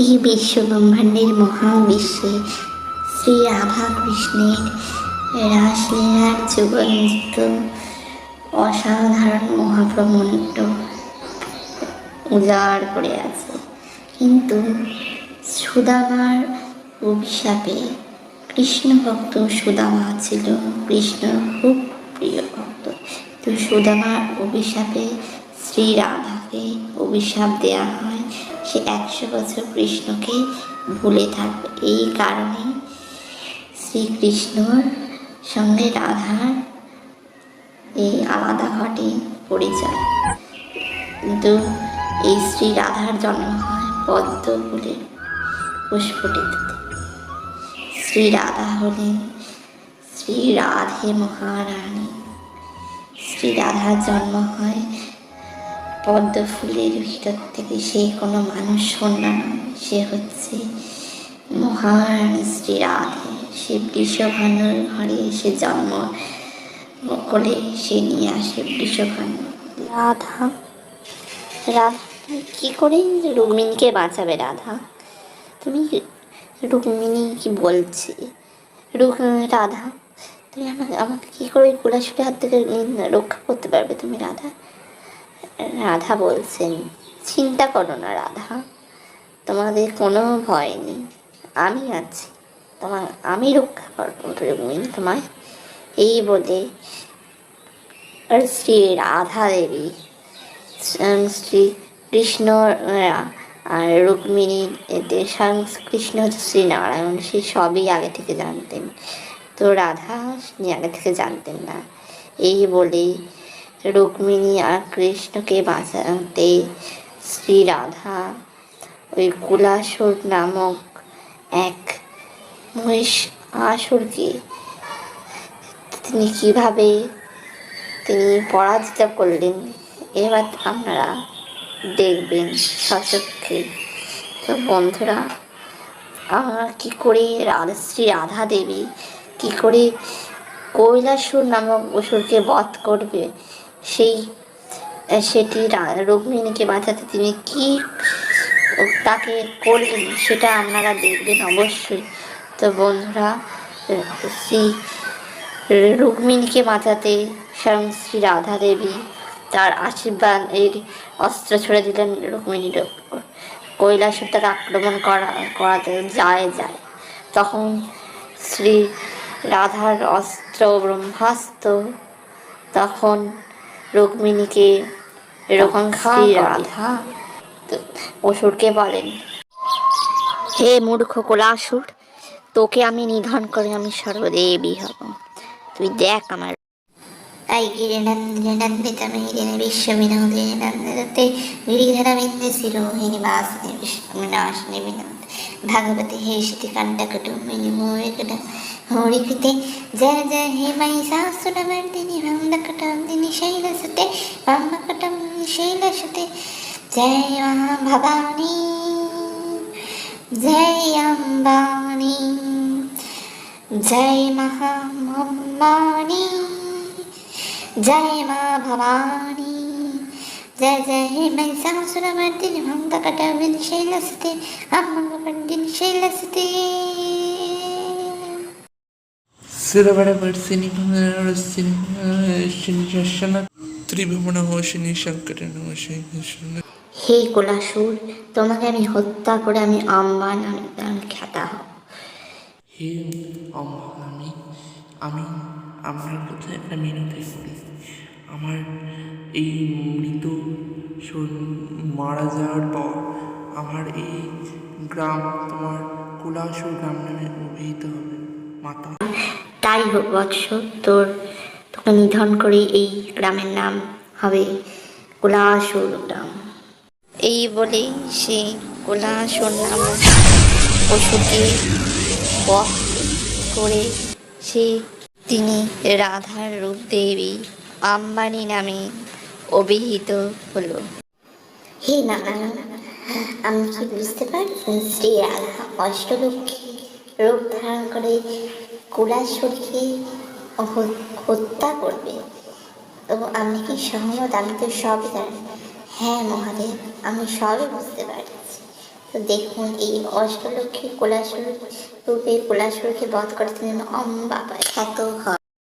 এই বিশ্ব ব্রহ্মাণ্ডের মহাবিশ্বে শ্রী রাধা কৃষ্ণের রাসলীলার যুগন্ত অসাধারণ মহাপ্রমণ্ড উজাড় করে আছে। কিন্তু সুদামার অভিশাপে কৃষ্ণ ভক্ত সুদামা ছিল, কৃষ্ণ খুব প্রিয় ভক্ত। তো সুদামার অভিশাপে শ্রী রাধাকে অভিশাপ দেয়া হয়। সে একশো বছর কৃষ্ণকে ভুলে থাকবে। এই কারণে শ্রীকৃষ্ণর সঙ্গে রাধার এই আলাদা ঘটে পরিচয়। কিন্তু এই শ্রী রাধার জন্ম হয় পদ্ম ফুলের পুষ্পটিতে। শ্রী রাধা হলেন শ্রী রাধে মহারানী। শ্রী রাধার জন্ম হয় পদ্ম ফুলের ভিতর থেকে সে কোনো মানুষ নয় সে হচ্ছে মহারানী শ্রী রাধে। সে বৃষভানুর ঘরে এসে জন্ম করে সে নিয়ে আসে বৃষভানু। রাধা রাধা, কি করে রুক্মিণীকে বাঁচাবে রাধা? তুমি রুক্মিণী কি বলছি? রুক, রাধা, তুমি আমাকে আমাকে কী করে কুলাশুটের হাত থেকে রক্ষা করতে পারবে তুমি, রাধা? রাধা বলছেন, চিন্তা করো না রাধা, তোমাদের কোনো ভয় নেই। আমি আছি, তোমার, আমি রক্ষা করব রুক্মিণী তোমায়। এই বলে শ্রী রাধা দেবী শ্রী কৃষ্ণ আর রুক্মিণী স্বয়ং কৃষ্ণ শ্রী নারায়ণ সে সবই আগে থেকে জানতেন। তো রাধা আগে থেকে জানতেন না। এই বলেই রুক্মিণী আর কৃষ্ণকে বাঁচাতে শ্রী রাধা ওই কুলাসুর নামক এক মহিষ আসুরকে তিনি কীভাবে তিনি পরাজিত করলেন, এবার আপনারা দেখবেন সচক্ষে। তো বন্ধুরা, আমরা কী করে শ্রী রাধা দেবী কী করে কৈলাসুর নামক অসুরকে বধ করবে? সেই সেটি রুক্মিণীকে বাঁচাতে তিনি কি তাকে করলেন সেটা আপনারা দেখবেন অবশ্যই। তো বন্ধুরা, শ্রী রুক্মিণীকে বাঁচাতে স্বয়ং শ্রী রাধা দেবী তার আশীর্বাদ এর অস্ত্র ছড়ে দিলেন রুক্মিণীর ওপর। কৈলাসের তাকে আক্রমণ করা, করাতে যায় যায়। তখন শ্রী রাধার অস্ত্র ব্রহ্মাস্ত্র তখন রুক্মিণীকে এরকম রাধা? অসুরকে বলেন হে মূর্খ কোলাসুর তোকে আমি নিধন করে আমি সর্বদেবী হব। তুই দেখ আমার তাই নন্দিতা বিন্দু শিরোহিণী বাসিনী বিষ্ণুনাশিনী বিনোদ ভগবতী হে শিতি কণ্ঠকটুম্বিনী মোরিকট হরিকৃতে জয় জয় হে মহিষাসুরমর্দিনী ভন্দকটন্দিনী শৈলসুতে ব্রহ্মকটম শৈলসুতে জয় মা ভবানী জয় অম্বানী زاهما سمسر مدين هم دقدا من شيلستي هم مبندين شيلستي സിറവട പർസിനി സിനി ശിനിശന ത്രിഭുവന ഹോഷിനി ശങ്കരൻ হে কোলাসুর তোমাকে আমি হত্যা করে আমি আম্বান আমি খ্যাতা হব হে আমি আমি আমার কথা একটা মিনতি আমার এই মৃত মারা যাওয়ার পর আমার এই গ্রাম তোমার কুলাসুর গ্রাম নামে অভিহিত হবে। মাতা। তাই হোক বৎস, তোর তোকে নিধন করে এই গ্রামের নাম হবে কোলাসুর গ্রাম। এই বলেই সে কোলাসুর নামক পশুকে বধ করে সে তিনি রাধার রূপ দেবী আম্বানি নামে অভিহিত হলো। হে নারায়ণ আমি কি বুঝতে পারি শ্রী রাধা অষ্টলক্ষ্মী রূপ ধারণ করে কুলাসুরকে হত্যা করবে? এবং আপনি কি সহমত আমি তো সবই জানি হ্যাঁ মহাদেব আমি সবই বুঝতে পারছি। তো দেখুন এই অষ্টলক্ষ্মী কোলাসুর রূপে কোলাসুরকে বধ করার জন্য অম বাবা খ্যাত হয়